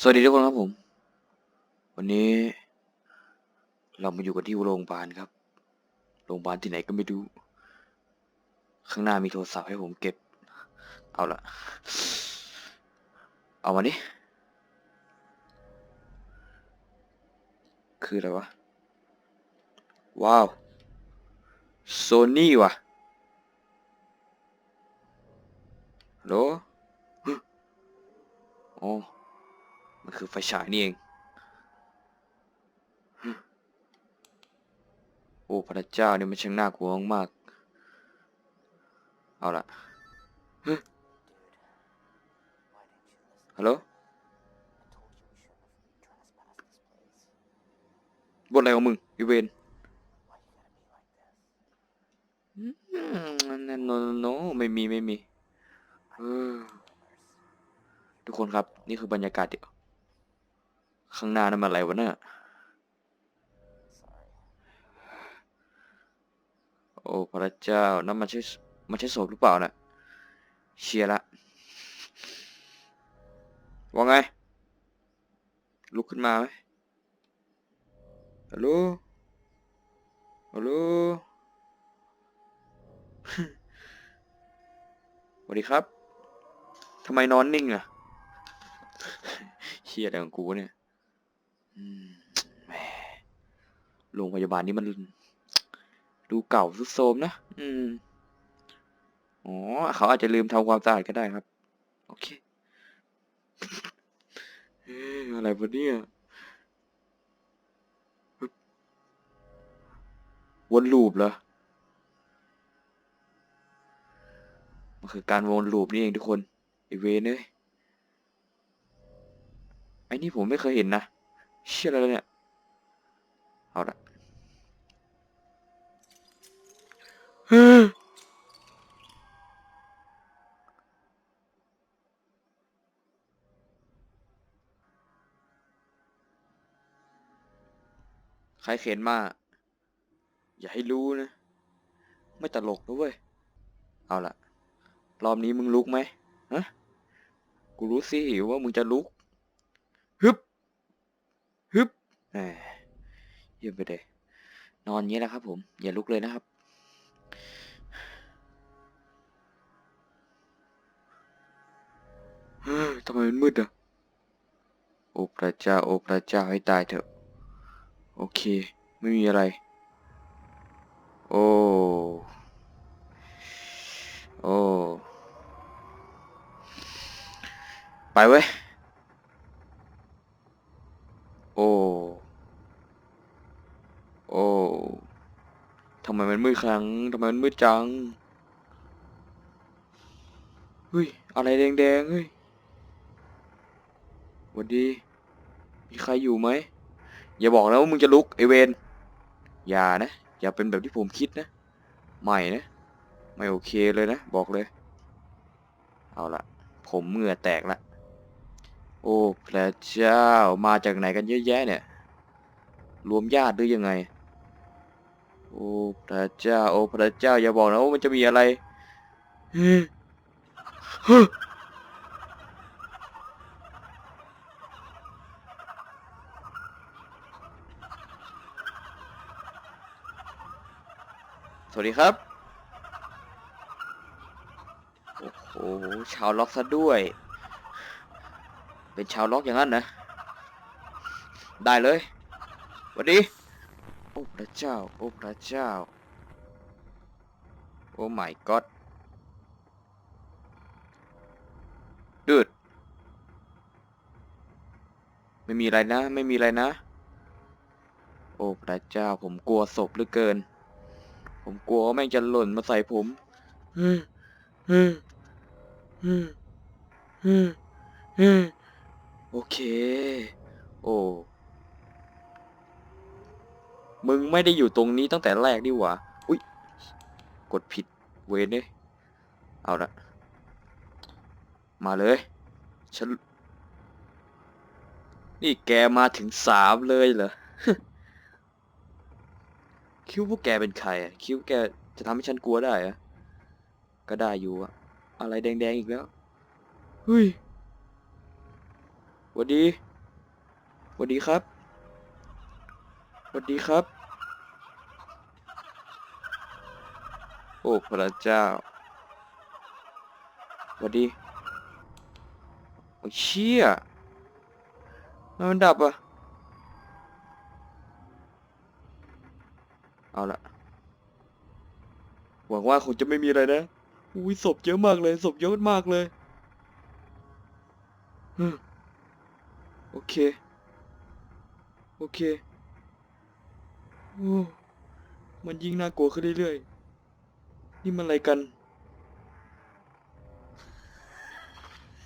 สวัสดีทุกคนครับผม วันนี้ เรามาอยู่กันที่โรงพยาบาลครับ โรงพยาบาลที่ไหนก็ไม่รู้ ข้างหน้ามีโทรศัพท์ให้ผมเก็บ เอาละเอามาดิ คืออะไรวะ ว้าว โซนี่ว่ะฮัลโหลอ๋อ มันคือไฟฉายนี่เอง โอ้พระเจ้านี่มันช่างน่ากลัวมาก เอาละฮัลโหลบนอะไรของมึงอีเวนนนโนโนไม่มีไม่มีทุกคนครับ นี่คือบรรยากาศเดียว ข้างหน้านั่นมันอะไรวะเนี่ยโอ้พระเจ้านั่นมันใช่มันใช่ศพหรือเปล่านะเชียร์ละว่าไง ลุกขึ้นมาไหมฮัลโหลฮัลโหลสวัสดีครับทำไมนอนนิ่งอะเฮียอะไรของกูเนี่ย แหมโรงพยาบาลนี้มัน ดูเก่าทรุดโทรมนะ อืม อ๋อ เขาอาจจะลืมทำความสะอาดก็ได้ครับ โอเคเอ๊ะอะไรวะเนี่ยวนลูปเหรอ มันคือการวนลูปนี่เองทุกคนไอเวนเอ้ยไอ้นี่ผมไม่เคยเห็นนะ เชื่ออะไรเนี่ย เอาละใครเขียนมา อย่าให้รู้นะ ไม่ตลกนะเว้ย เอาละรอบนี้มึงลุกไหมฮะกูรู้สิว่ามึงจะลุกฮึบฮึบ แหมเยี่ยมไปเลยนอนงี้แหละครับ ผม อย่าลุกเลยนะครับ ทำไมมันมืดอะ โอ้พระเจ้า โอ้พระเจ้าให้ตายเถอะ โอเค ไม่มีอะไร โอ้ โอ้ ไปเว้ย โอ้โอ้ ทำไมมันมืดครั้งทำไมมันมืดจังเฮ้ยอะไรแดงๆเฮ้ยหวัสดี มีใครอยู่ไหม อย่าบอกนะว่ามึงจะลุกไอเวนอย่านะ อย่าเป็นแบบที่ผมคิดนะ ไม่นะ ไม่โอเคเลยนะ บอกเลย เอาละผมเหงื่อแตกละ โอ้พระเจ้า มาจากไหนกันเยอะแยะเนี่ย รวมญาติหรือยังไง โอ้พระเจ้า โอ้พระเจ้าอย่าบอกนะว่ามันจะมีอะไรสวัสดีครับ โอ้โห ชาวล็อกซะด้วย เป็นชาวล็อกอย่างนั้นนะ ได้เลยสวัสดี อ้พระเจ้า โอ้พระเจ้า โอ้ my god ดืดไม่มีอะไรนะ ไม่มีอะไรนะ โอ้พระเจ้า ผมกลัวศพเหลือเกิน ผมกลัวว่าแม่งจะหล่นมาใส่ผมฮึฮึฮึฮึฮึโอเค โอ้ มึงไม่ได้อยู่ตรงนี้ตั้งแต่แรกดิหว่าอุ้ย กดผิดเวนเนี่ยเอาละ มาเลย ฉัน นี่แกมาถึงสามเลยเหรอ คิดว่าแกเป็นใครอะคิดว่าแกจะทำให้ฉันกลัวได้อะก็ได้อยู่อะอะไรแดงๆอีกแล้ว เฮ้ยวัสดีวัสดีครับ สวัสดีครับ โอ้พระเจ้าสวัสดีโอ้เชี่ยมันดับอะ เอาละหวังว่าคงจะไม่มีอะไรนะ อุ้ยศพเยอะมากเลยศพเยอะมากเลยฮึโอเค โอเค มันยิ่งน่ากลัวขึ้นเรื่อยๆ นี่มันอะไรกัน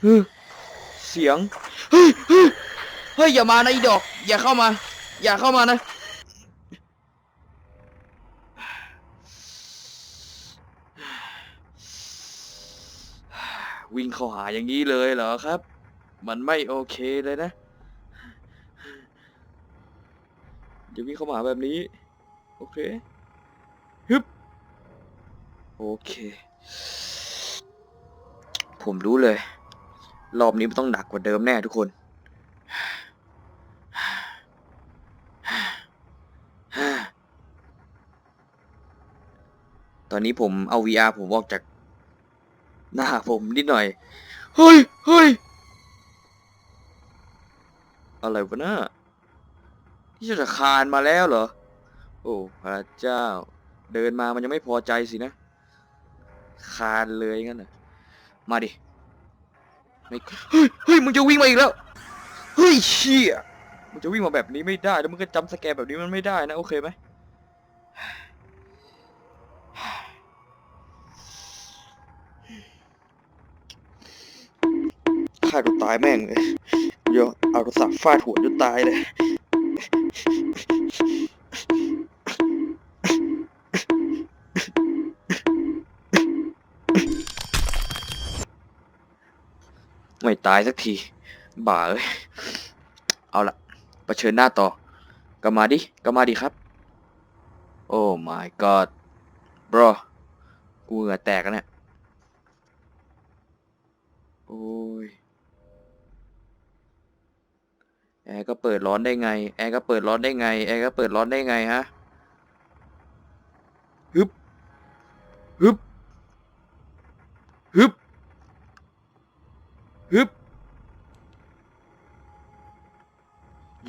เฮ้ยเสียง เฮ้ยเฮ้ยเฮ้ยอย่ามานะอีดอก อย่าเข้ามา อย่าเข้ามานะ วิ่งเข้าหาอย่างนี้เลยเหรอครับ มันไม่โอเคเลยนะอย่าวิ่งเข้ามาหาแบบนี้ โอเคฮึบโอเค ผมรู้เลย รอบนี้มันต้องหนักกว่าเดิมแน่ทุกคนตอนนี้ผมเอา VR ผมออกจาก หน้าผมนิดหน่อย เฮ้ย เฮ้ย อะไรวะน่าที่จะคานมาแล้วเหรอ โอ้พระเจ้า เดินมามันยังไม่พอใจสินะ คานเลยงั้นน่ะ มาดิไม่เฮ้ยเฮ้ยมึงจะวิ่งมาอีกแล้ว เฮ้ยเชี่ยมึงจะวิ่งมาแบบนี้ไม่ได้ แล้วมึงก็จำสแกรแบบนี้มันไม่ได้นะ โอเคไหมฆ่าตัวตายแม่งเลยเดี๋ยวเอาโทรศัพท์ฟาดหัวจนตายเลย ไม่ตายสักที บ่าเอ้ย เอาละเผชิญหน้าต่อ ก็มาดิ ก็มาดิครับ โอ้ my god bro กูเหงื่อแตกแล้วเนี่ย โอ้ย แอร์ก็เปิดร้อนได้ไง แอร์ก็เปิดร้อนได้ไง แอร์ก็เปิดร้อนได้ไงฮะฮึบฮึบฮึบ ฮึบ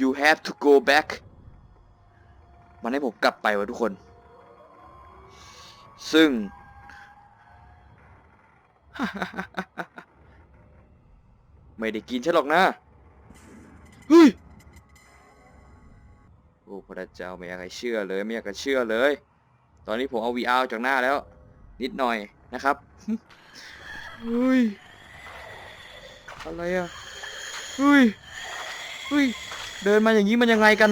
you have to go back มันให้ผมกลับไปวะทุกคน ซึ่ง ไม่ได้กินฉันหรอกนะ เฮ้ย โอ้พระเจ้าไม่อยากให้เชื่อเลย ไม่อยากจะเชื่อเลย ตอนนี้ผมเอา VR ออกจากหน้าแล้ว นิดหน่อยนะครับ เฮ้ย อะไรอะเฮ้ยเฮ้ยเดินมาอย่างนี้มันยังไงกัน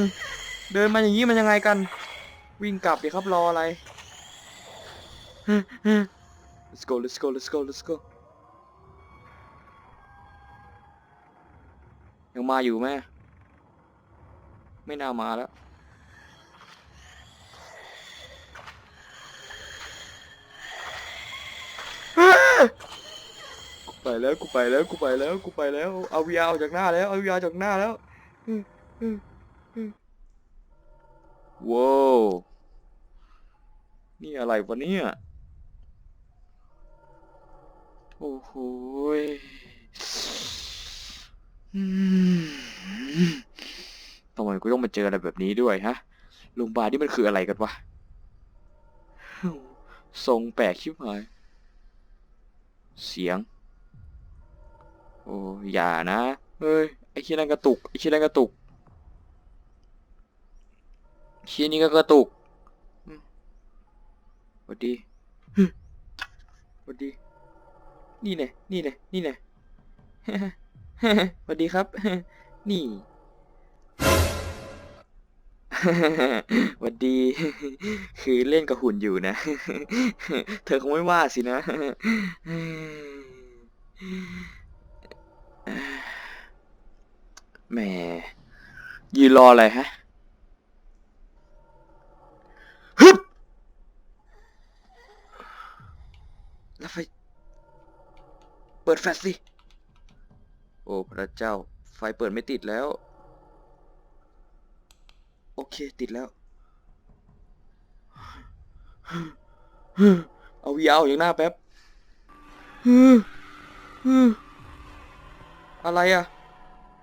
เดินมาอย่างนี้มันยังไงกัน วิ่งกลับดิครับรออะไร let's go let's go let's go let's go ยังมาอยู่ไหมไม่น่ามาแล้ว ไปแล้วกูไปแล้วกูไปแล้วกูไปแล้ว เอาวีอาออกจากหน้าแล้วเอาวีอาจากหน้าแล้วว้าวนี่อะไรวะเนี่ยโอ้โหยทำไมกูต้องมาเจออะไรแบบนี้ด้วยฮะโรงพยาบาลนี่มันคืออะไรกันวะทรงแปลกชิบหาย เสียง อ้อย่านะ เฮ้ย ไอ้ขี้นั่นกระตุก ไอ้ขี้นั่นกระตุกขี้นี้ก็กระตุกอืมสวัสดีฮึสวัสดี นี่ไงนี่ไงนี่ไงสวัสดีครับ นี่หวัดดี คือเล่นกับหุ่นอยู่นะ เธอคงไม่ว่าสินะ แหมยืนรออะไรฮะฮึบแล้วไฟเปิดแฟลชสิ โอ้พระเจ้า ไฟเปิดไม่ติดแล้ว โอเคติดแล้ว เอาวีเอาอย่างหน้าแป๊บอะไรอะ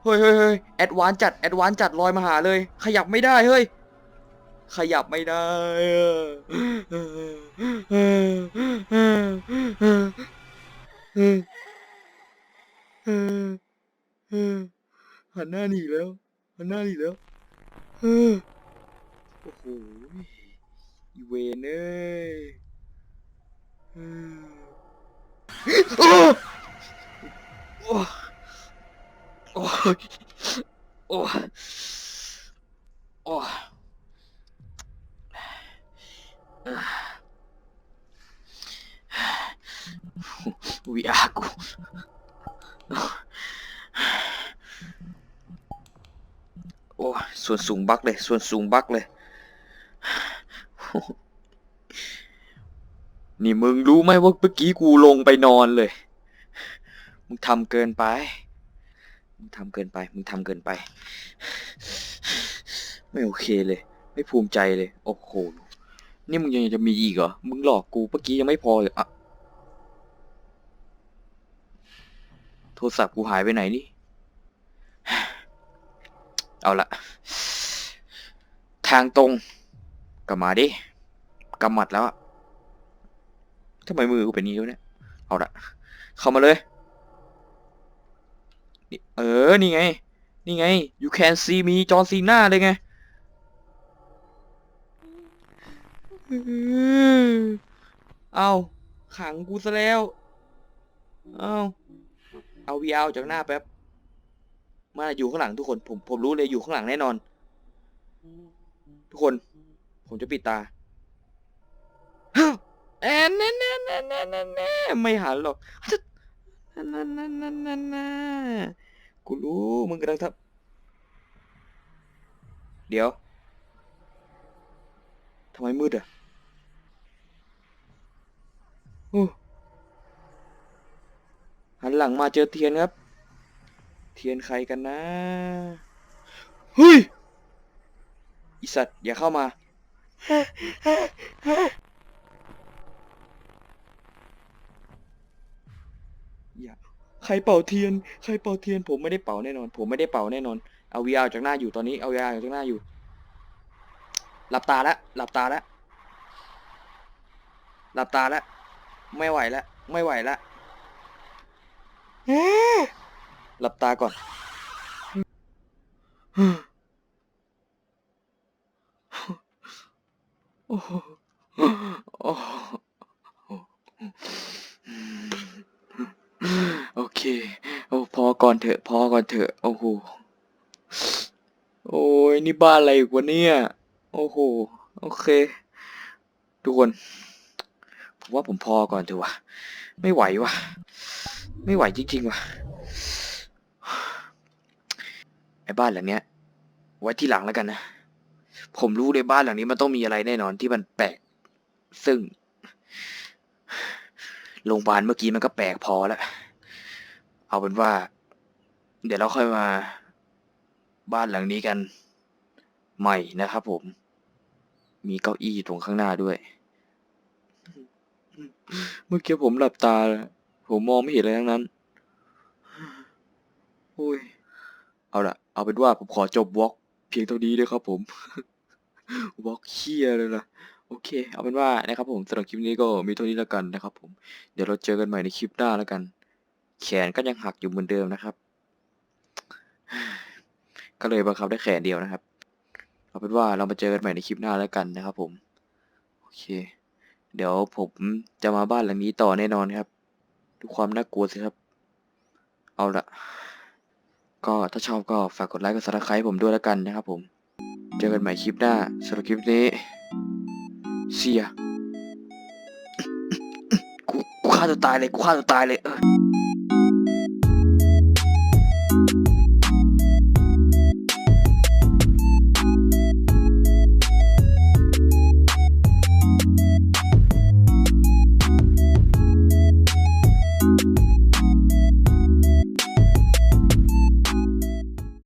เฮ้ยเฮ้ยเฮ้ยแอดวานจัดแอดวานจัดลอยมาหาเลย ขยับไม่ได้เฮ้ยขยับไม่ได้หันหน้าหนีแล้วหันหน้าหนีแล้วโอ้โหอีเวนเอ้ยโอ้ อ้โอ้โอ้โอ้วีอากูโอ้ส่วนสูงบักเลย ส่วนสูงบักเลย นี่มึงรู้ไหมว่าเมื่อกี้กูลงไปนอนเลย มึงทำเกินไป มึงทำเกินไป มึงทำเกินไป ไม่โอเคเลย ไม่ภูมิใจเลย โอ้โห นี่มึงยังจะมีอีกเหรอ มึงหลอกกูเมื่อกี้ยังไม่พอเลยอะโทรศัพท์กูหายไปไหนนี่ เอาละ ทางตรง กลับมาดิกำหมัดแล้วอะทำไมมือกูเป็นนี้วะเนี่ย เอาละ เข้ามาเลย เออ นี่ไง นี่ไง you can see me จอห์นซีน่าเลยไงเอาขังกูซะแล้ว เอาเอา VR จากหน้าแป๊บ มาอยู่ข้างหลังทุกคน ผม ผมรู้เลยอยู่ข้างหลังแน่นอน ทุกคน ผมจะปิดตาแอนแน่แน่แน่แน่แน่แน่ไม่หันหรอก นั่นนั่นนั่นนั่นนั่นกูรู้มึงกำลังทำเดี๋ยวทำไมมืดอะโอ้หันหลังมาเจอเทียนครับ เทียนใครกันนะเฮ้ยอีสัตว์อย่าเข้ามา อย่าใครเป่าเทียน ใครเป่าเทียน ผมไม่ได้เป่าแน่นอน ผมไม่ได้เป่าแน่นอน เอาวีอาจากหน้าอยู่ตอนนี้ เอาวีอาจากหน้าอยู่ หลับตาแล้วหลับตาแล้วหลับตาแล้วไม่ไหวแล้วไม่ไหวแล้วเอ๊ะหลับตาก่อน โอ้โหโอ้โหโอเค โอ้พอ ก่อนเถอะพอก่อนเถอะโอ้โหโอ้ยนี่บ้านอะไรอีกวะเนี่ย โอ้โหโอเค ทุกคน ผมว่าผมพอก่อนเถอะวะไม่ไหววะไม่ไหวจริงๆวะไอ้บ้านหลังเนี้ย ไว้ที่หลังแล้วกันนะ ผมรู้เลยบ้านหลังนี้มันต้องมีอะไรแน่นอนที่มันแปลก ซึ่งโรงพยาบาลเมื่อกี้มันก็แปลกพอแล้ว เอาเป็นว่า เดี๋ยวเราค่อยมาบ้านหลังนี้กันใหม่นะครับผม มีเก้าอี้ตรงข้างหน้าด้วย เมื่อกี้ผมหลับตา ผมมองไม่เห็นอะไรทั้งนั้นโอ้ย เอาละเอาเป็นว่าผมขอจบวอล์กเพียงเท่านี้ด้วยครับผมวอล์กเคียเลยนะโอเค เอาเป็นว่านะครับผมสำหรับคลิปนี้ก็มีเท่านี้แล้วกันนะครับผม เดี๋ยวเราเจอกันใหม่ในคลิปหน้าแล้วกัน แขนก็ยังหักอยู่เหมือนเดิมนะครับ ก็เลยบังคับได้แขนเดียวนะครับ เอาเป็นว่าเรามาเจอกันใหม่ในคลิปหน้าแล้วกันนะครับผม โอเค เดี๋ยวผมจะมาบ้านหลังนี้ต่อแน่นอนครับ ดูความน่ากลัวสิครับ เอาละก็ถ้าชอบก็ฝากกดไลค์กดซับสไครต์ผมด้วยแล้วกันนะครับผม เจอกันใหม่คลิปหน้าสำหรับคลิปนี้ เสียกูฆ่าตัวตายเลย กูฆ่าตัวตายเลยเออ